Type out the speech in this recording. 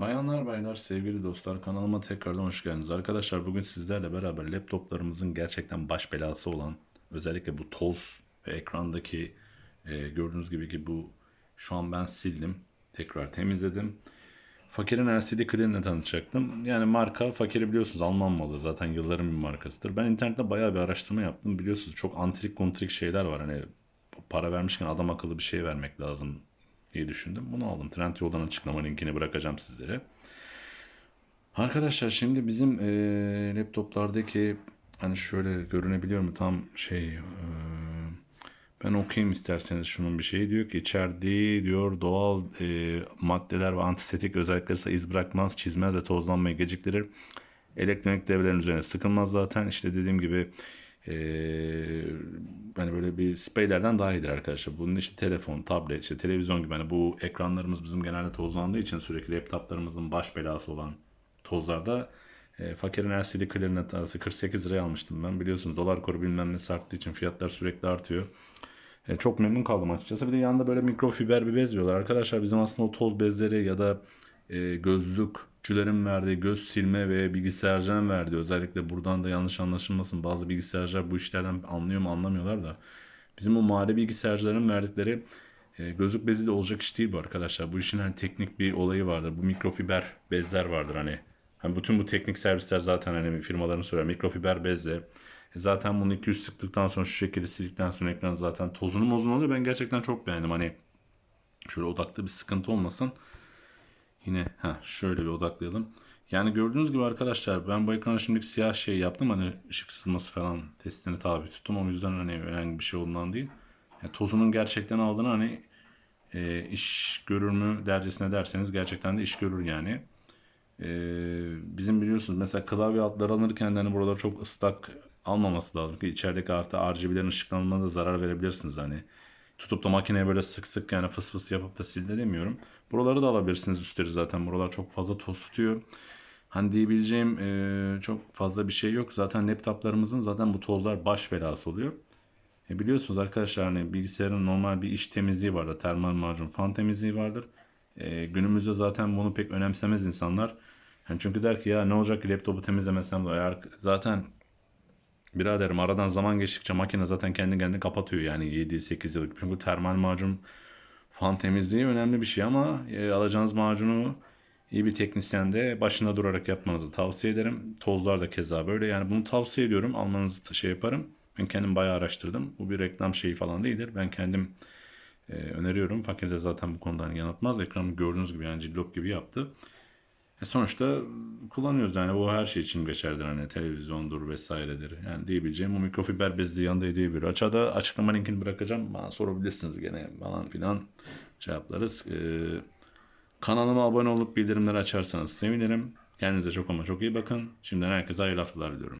Bayanlar baylar sevgili dostlar kanalıma tekrardan hoş geldiniz. Arkadaşlar bugün sizlerle beraber laptoplarımızın gerçekten baş belası olan özellikle bu toz ve ekrandaki e, gördüğünüz gibi ki bu şu an ben sildim. Tekrar temizledim. Fakir'in LCD Clean'le tanıtacaktım. Yani marka Fakir'i biliyorsunuz Alman malı zaten yılların bir markasıdır. Ben internette bayağı bir araştırma yaptım. Biliyorsunuz çok antrik kontrik şeyler var. Hani para vermişken adam akıllı bir şey vermek lazım diye düşündüm. Bunu aldım. Trendyol'dan açıklama linkini bırakacağım sizlere. Arkadaşlar şimdi bizim eee, laptoplardaki hani şöyle görünebiliyor mu tam şey eee, ben okuyayım isterseniz şunun bir şeyi diyor ki içerdiği diyor doğal eee, maddeler ve antisetik özellikleri ise iz bırakmaz, çizmez ve tozlanmayı geciktirir. Elektronik devrelerin üzerine sıkılmaz zaten. İşte dediğim gibi eee hani böyle bir spreylerden daha iyidir arkadaşlar. Bunun işte telefon, tablet, işte televizyon gibi hani bu ekranlarımız bizim genelde tozlandığı için sürekli laptoplarımızın baş belası olan tozlarda e, fakirin LCD Clearnet arası 48 liraya almıştım ben. Biliyorsunuz dolar kuru bilmem ne arttığı için fiyatlar sürekli artıyor. E, çok memnun kaldım açıkçası. Bir de yanında böyle mikrofiber bir bez veriyorlar. Arkadaşlar bizim aslında o toz bezleri ya da e, gözlükçülerin verdiği göz silme ve bilgisayarcının verdiği özellikle buradan da yanlış anlaşılmasın. Bazı bilgisayarcılar bu işlerden anlıyor mu anlamıyorlar da. Bizim o mahalle bilgisayarcıların verdikleri e, gözlük bezi de olacak iş değil bu arkadaşlar. Bu işin hani teknik bir olayı vardır. Bu mikrofiber bezler vardır hani. Hani bütün bu teknik servisler zaten hani firmaların söyler. Mikrofiber bezle. E, zaten bunu 200 sıktıktan sonra şu şekilde sildikten sonra ekran zaten tozunu mozunu oluyor. Ben gerçekten çok beğendim. Hani şöyle odakta bir sıkıntı olmasın. Yine ha şöyle bir odaklayalım. Yani gördüğünüz gibi arkadaşlar ben bu ekrana şimdilik siyah şey yaptım hani ışık sızması falan testini tabi tuttum. O yüzden hani herhangi bir şey olduğundan değil. Yani tozunun gerçekten aldığını hani e, iş görür mü dercesine derseniz gerçekten de iş görür yani. E, bizim biliyorsunuz mesela klavye altları alırken hani buralar çok ıslak almaması lazım ki içerideki artı RGB'lerin ışıklanmasına da zarar verebilirsiniz hani. Tutup da makineye böyle sık sık yani fıs fıs yapıp da sil de demiyorum. Buraları da alabilirsiniz üstleri zaten. Buralar çok fazla toz tutuyor. Hani diyebileceğim e, çok fazla bir şey yok. Zaten laptoplarımızın zaten bu tozlar baş belası oluyor. E biliyorsunuz arkadaşlar hani bilgisayarın normal bir iş temizliği vardır. Termal macun, fan temizliği vardır. E, günümüzde zaten bunu pek önemsemez insanlar. Yani çünkü der ki ya ne olacak ki laptopu temizlemesem de eğer zaten biraderim aradan zaman geçtikçe makine zaten kendi kendini kapatıyor yani 7-8 yıllık. Çünkü termal macun fan temizliği önemli bir şey ama e, alacağınız macunu iyi bir teknisyende başında durarak yapmanızı tavsiye ederim. Tozlar da keza böyle. Yani bunu tavsiye ediyorum. Almanızı şey yaparım. Ben kendim bayağı araştırdım. Bu bir reklam şeyi falan değildir. Ben kendim e, öneriyorum. Fakir de zaten bu konudan yanıltmaz. Ekranı gördüğünüz gibi yani cillop gibi yaptı. E sonuçta kullanıyoruz yani bu her şey için geçerlidir hani televizyondur vesairedir. Yani diyebileceğim bu mikrofiber bezli yanında hediye. Aşağıda açıklama linkini bırakacağım. Bana sorabilirsiniz gene falan filan cevaplarız. E, kanalıma abone olup bildirimleri açarsanız sevinirim. Kendinize çok ama çok iyi bakın. Şimdiden herkese hayırlı haftalar diliyorum.